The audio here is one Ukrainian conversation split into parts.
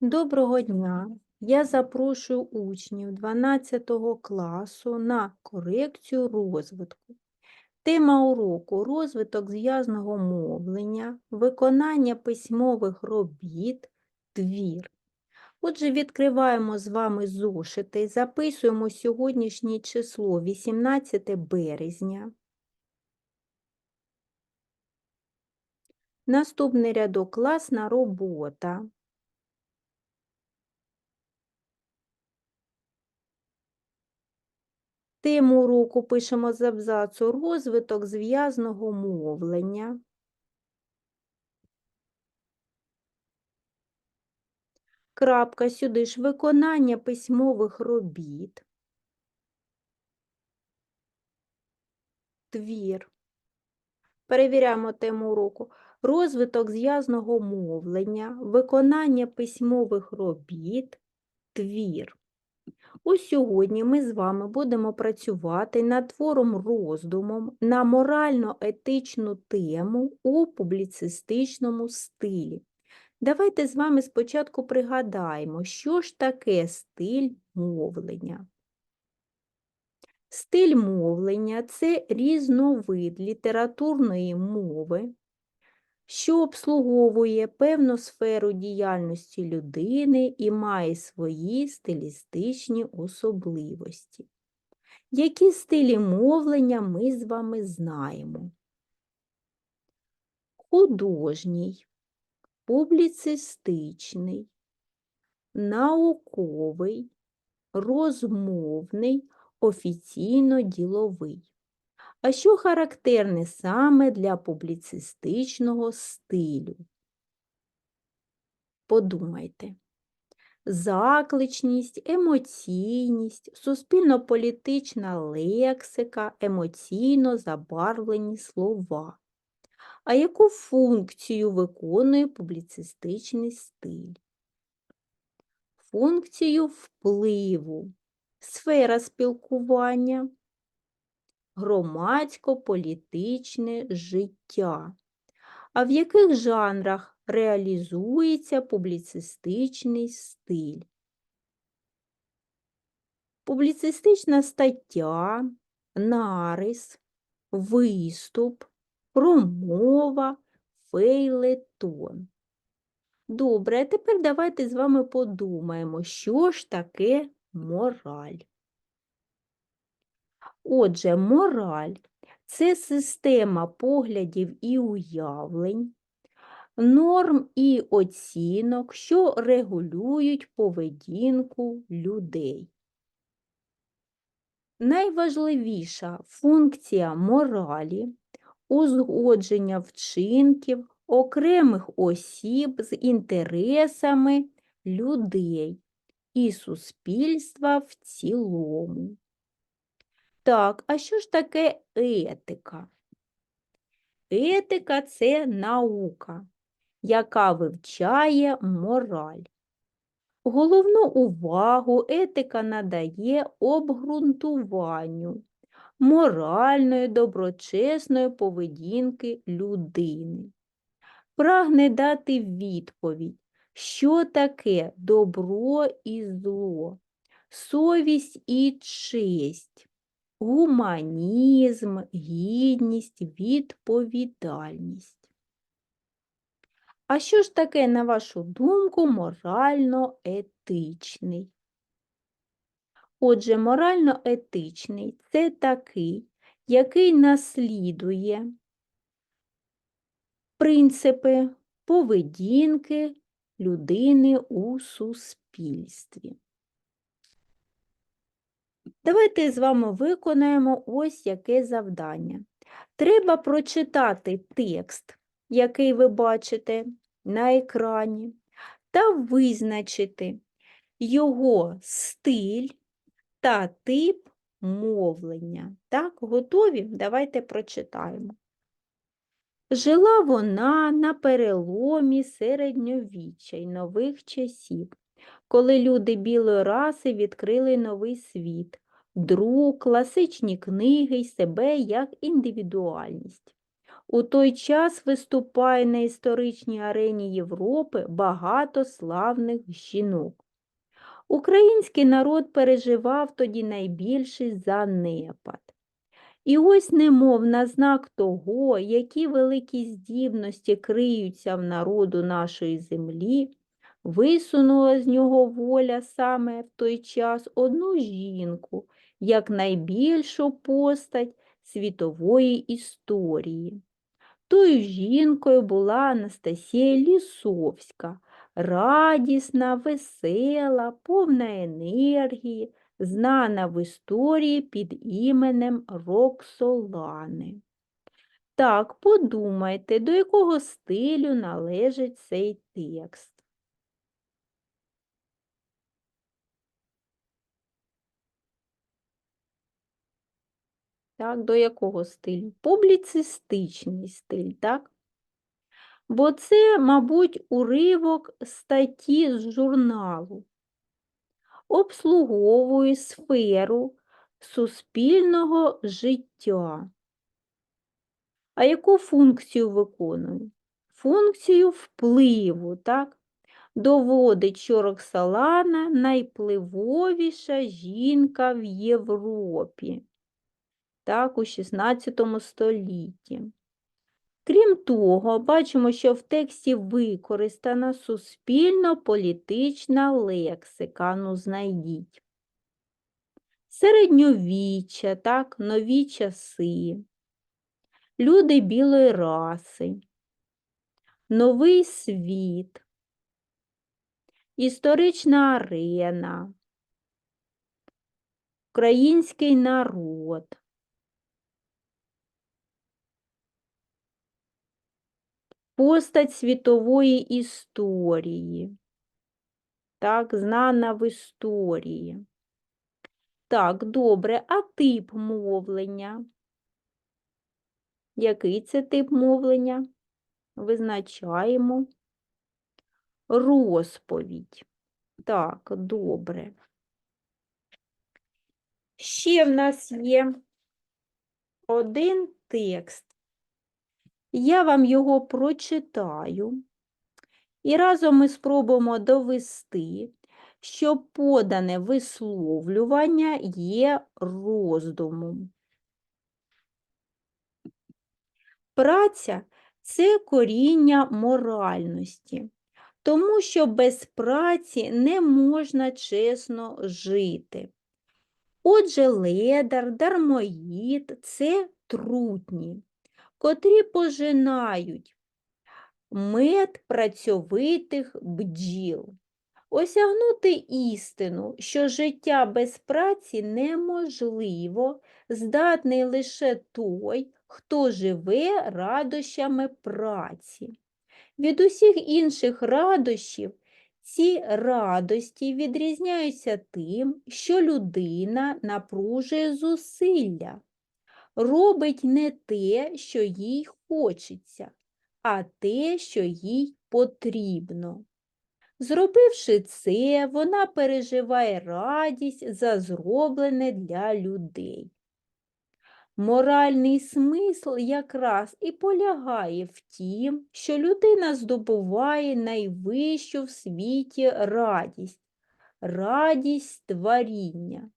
Доброго дня! Я запрошую учнів 12 класу на корекцію розвитку. Тема уроку розвиток зв'язного мовлення, виконання письмових робіт, твір. Отже, відкриваємо з вами зошити, записуємо сьогоднішнє число 18 березня. Наступний рядок класна робота. Тему уроку пишемо з абзацу розвиток зв'язного мовлення. Крапка сюди ж виконання письмових робіт. Твір. Перевіряємо тему уроку. Розвиток зв'язного мовлення, виконання письмових робіт, твір. Ось сьогодні ми з вами будемо працювати над твором роздумом на морально-етичну тему у публіцистичному стилі. Давайте з вами спочатку пригадаємо, що ж таке стиль мовлення. Стиль мовлення це різновид літературної мови, що обслуговує певну сферу діяльності людини і має свої стилістичні особливості. Які стилі мовлення ми з вами знаємо? Художній, публіцистичний, науковий, розмовний, офіційно-діловий. А що характерне саме для публіцистичного стилю? Подумайте. Закличність, емоційність, суспільно-політична лексика, емоційно забарвлені слова. А яку функцію виконує публіцистичний стиль? Функцію впливу, сфера спілкування, громадсько-політичне життя. А в яких жанрах реалізується публіцистичний стиль? Публіцистична стаття, нарис, виступ, промова, фейлетон. Добре, а тепер давайте з вами подумаємо, що ж таке мораль. Отже, мораль це система поглядів і уявлень, норм і оцінок, що регулюють поведінку людей. Найважливіша функція моралі узгодження вчинків окремих осіб з інтересами людей і суспільства в цілому. Так, а що ж таке етика? Етика це наука, яка вивчає мораль. Головну увагу етика надає обґрунтуванню моральної доброчесної поведінки людини. Прагне дати відповідь, що таке добро і зло, совість і честь гуманізм, гідність, відповідальність. А що ж таке, на вашу думку, морально-етичний? Отже, морально-етичний це такий, який наслідує принципи поведінки людини у суспільстві. Давайте з вами виконаємо ось яке завдання. Треба прочитати текст, який ви бачите на екрані, та визначити його стиль та тип мовлення. Так, готові? Давайте прочитаємо. Жила вона на переломі середньовіччя й нових часів, коли люди білої раси відкрили новий світ, друк, класичні книги й себе як індивідуальність. У той час виступає на історичній арені Європи багато славних жінок. Український народ переживав тоді найбільший занепад. І ось немов на знак того, які великі здібності криються в народу нашої землі, висунула з нього воля саме в той час одну жінку, як найбільшу постать світової історії. Тою жінкою була Анастасія Лісовська, радісна, весела, повна енергії, знана в історії під іменем Роксолани. Так, подумайте, до якого стилю належить цей текст. Так, до якого стилю? Публіцистичний стиль, так? Бо це, мабуть, уривок статті з журналу. Обслуговує сферу суспільного життя. А яку функцію виконує? Функцію впливу, так? Доводить, що Роксолана найпливовіша жінка в Європі так, у 16 столітті. Крім того, бачимо, що в тексті використана суспільно-політична лексика, ну знайдіть. Середньовіччя, так, нові часи, люди білої раси, новий світ, історична арена, український народ. Постать світової історії, так, знана в історії. Так, добре, а тип мовлення? Який це тип мовлення? Визначаємо розповідь. Так, добре. Ще в нас є один текст. Я вам його прочитаю, і разом ми спробуємо довести, що подане висловлювання є роздумом. Праця це коріння моральності, тому що без праці не можна чесно жити. Отже, ледар, дармоїд це трутні котрі пожинають мед працьовитих бджіл. Осягнути істину, що життя без праці неможливо, здатний лише той, хто живе радощами праці. Від усіх інших радощів ці радості відрізняються тим, що людина напружує зусилля робить не те, що їй хочеться, а те, що їй потрібно. Зробивши це, вона переживає радість за зроблене для людей. Моральний смисл якраз і полягає в тім, що людина здобуває найвищу в світі радість, радість творіння.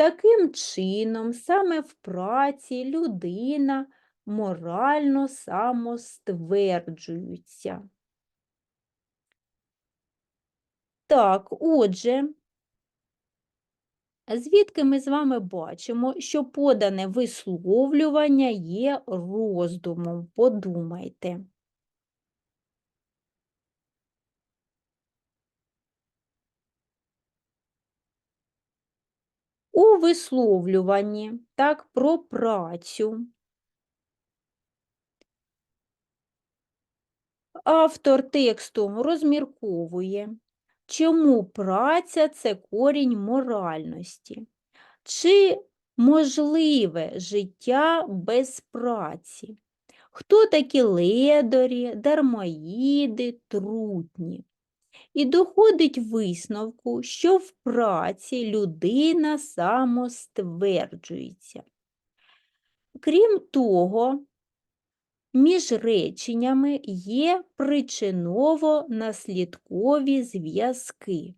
Таким чином, саме в праці людина морально самостверджується. Так, отже, звідки ми з вами бачимо, що подане висловлювання є роздумом, подумайте. У висловлюванні так, про працю. Автор тексту розмірковує, чому праця це корінь моральності, чи можливе життя без праці, хто такі ледорі, дармоїди, трутні і доходить висновку, що в праці людина самостверджується. Крім того, між реченнями є причиново-наслідкові зв'язки.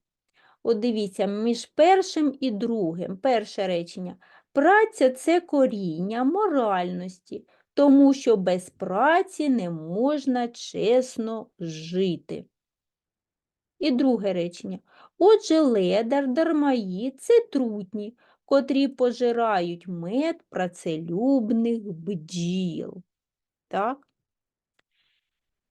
От дивіться, між першим і другим. Перше речення. Праця це коріння моральності, тому що без праці не можна чесно жити. І друге речення. Отже, ледар, дармаї це трутні, котрі пожирають мед працелюбних бджіл. Так?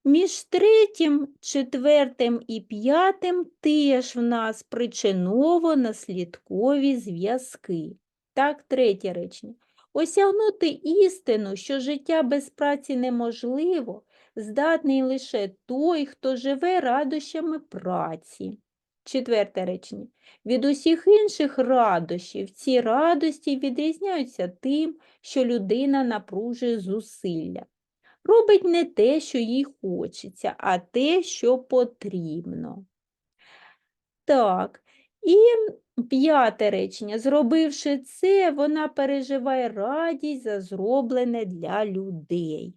Між третім, четвертим і п'ятим теж в нас причиново-наслідкові зв'язки. Так, третє речення. Осягнути істину, що життя без праці неможливо, здатний лише той, хто живе радощами праці. Четверте речення. Від усіх інших радощів ці радості відрізняються тим, що людина напружує зусилля. Робить не те, що їй хочеться, а те, що потрібно. Так, і п'яте речення. Зробивши це, вона переживає радість за зроблене для людей.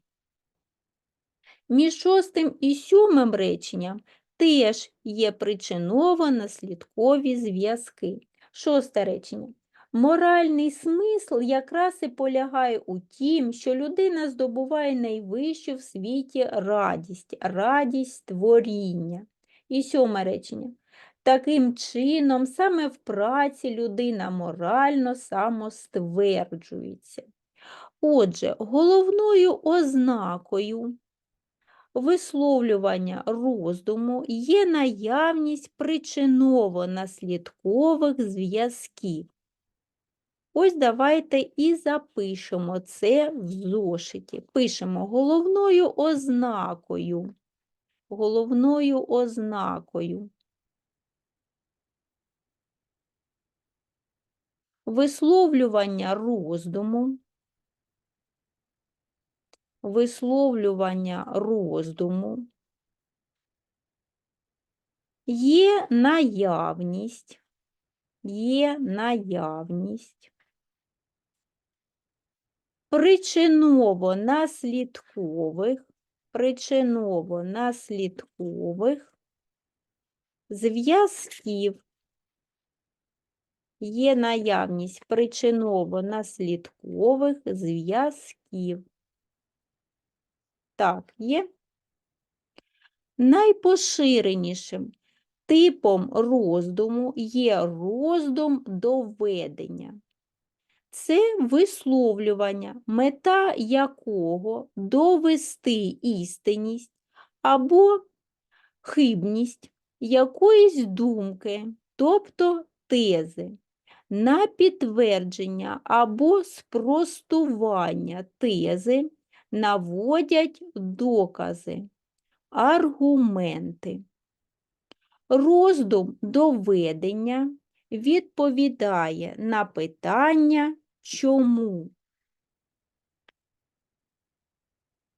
Між шостим і сьомим реченням теж є причиново-наслідкові зв'язки. Шосте речення. Моральний смисл якраз і полягає у тім, що людина здобуває найвищу в світі радість, радість творіння. І сьоме речення. Таким чином, саме в праці людина морально самостверджується. Отже, головною ознакою висловлювання роздуму є наявність причиново-наслідкових зв'язків. Ось давайте і запишемо це в зошиті. Пишемо головною ознакою. Головною ознакою. Висловлювання роздуму. Висловлювання роздуму. Є наявність, є наявність причиново-наслідкових, причиново-наслідкових зв'язків. Є наявність причиново-наслідкових зв'язків. Так, є. Найпоширенішим типом роздуму є роздум доведення це висловлювання, мета якого довести істинність або хибність якоїсь думки, тобто тези, на підтвердження або спростування тези наводять докази, аргументи. Роздум доведення відповідає на питання чому.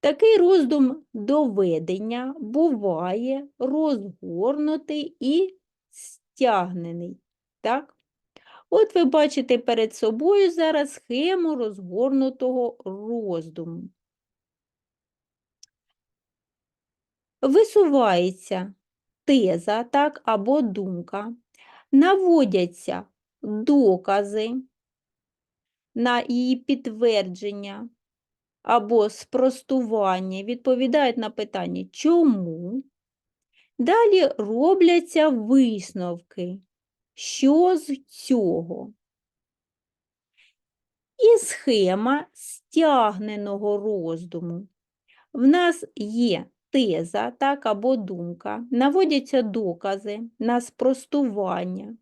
Такий роздум доведення буває розгорнутий і стягнений. Так? От ви бачите перед собою зараз схему розгорнутого роздуму. Висувається теза так, або думка, наводяться докази на її підтвердження або спростування, відповідають на питання чому. Далі робляться висновки, що з цього. І схема стягненого роздуму. В нас є теза так, або думка, наводяться докази на спростування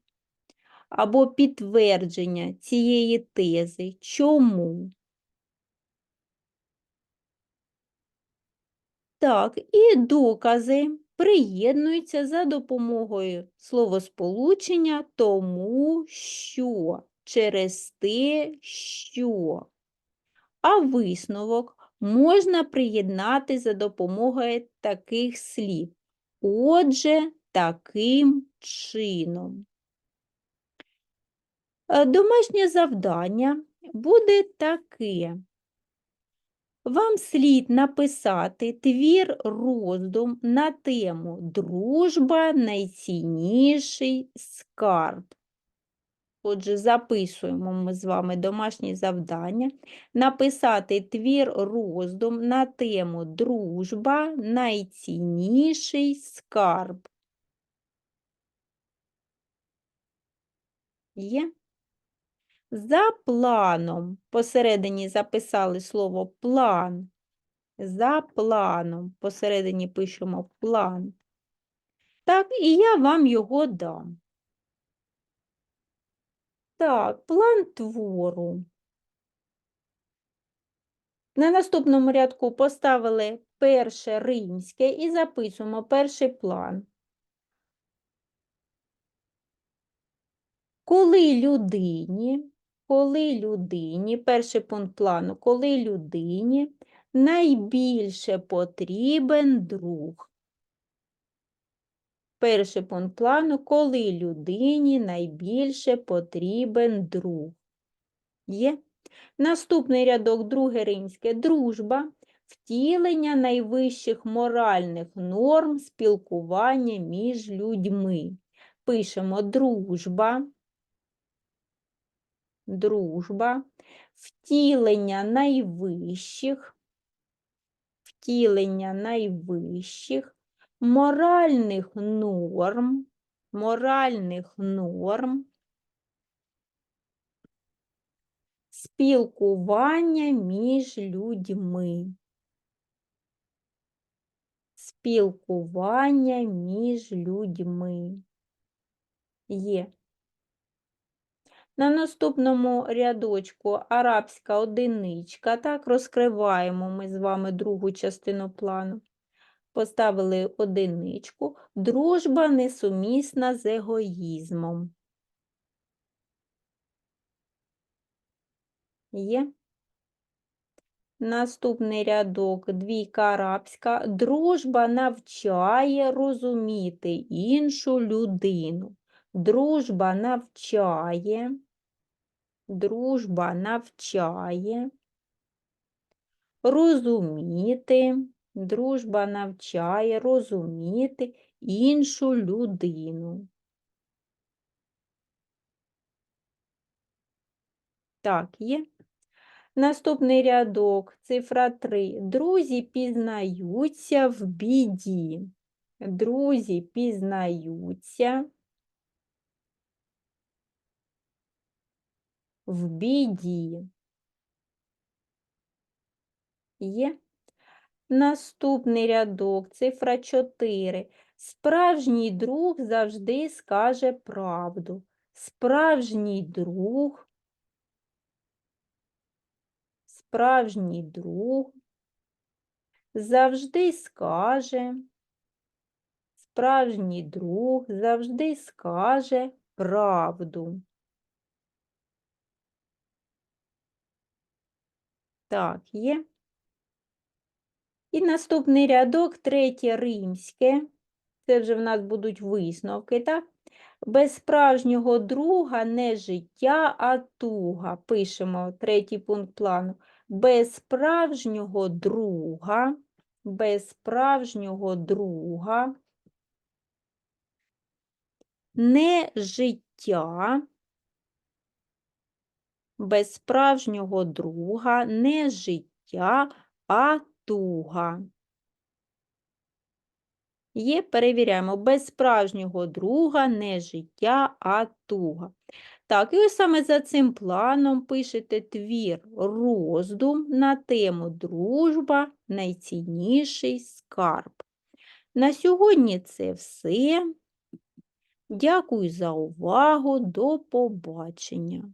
або підтвердження цієї тези. Чому? Так, і докази приєднуються за допомогою словосполучення тому що, через те, що. А висновок можна приєднати за допомогою таких слів. Отже, таким чином. Е, домашнє завдання буде таке. Вам слід написати твір роздум на тему Дружба найцінніший скарб. Отже, записуємо ми з вами домашнє завдання. Написати твір роздум на тему Дружба найцінніший скарб. Є? За планом. Посередині записали слово план. За планом. Посередині пишемо план. Так, і я вам його дам. Так, план твору. На наступному рядку поставили перше римське і записуємо перший план. Коли людині, коли людині, перший пункт плану, коли людині найбільше потрібен друг. Перший пункт плану, коли людині найбільше потрібен друг. Є. Наступний рядок, друге римське, дружба, втілення найвищих моральних норм спілкування між людьми. Пишемо дружба, дружба, втілення найвищих, втілення найвищих моральних норм, моральних норм, спілкування між людьми. Спілкування між людьми є. На наступному рядочку арабська одиничка, так, розкриваємо ми з вами другу частину плану. Поставили одиничку. Дружба несумісна з егоїзмом. Є. Наступний рядок, двійка арабська. Дружба навчає розуміти іншу людину. Дружба навчає, дружба навчає розуміти, дружба навчає розуміти іншу людину. Так, є. Наступний рядок, цифра 3. Друзі пізнаються в біді. Друзі пізнаються в біді. Є. Наступний рядок, цифра 4. Справжній друг завжди скаже правду. Справжній друг, справжній друг завжди скаже, справжній друг завжди скаже правду. Так, є. І наступний рядок, третє римське. Це вже в нас будуть висновки, так? Без справжнього друга не життя, а туга. Пишемо третій пункт плану. Без справжнього друга, без справжнього друга не життя, без справжнього друга не життя, а туга. Є, перевіряємо, без справжнього друга не життя, а туга. Так, і ось саме за цим планом пишете твір роздум на тему дружба найцінніший скарб. На сьогодні це все. Дякую за увагу. До побачення.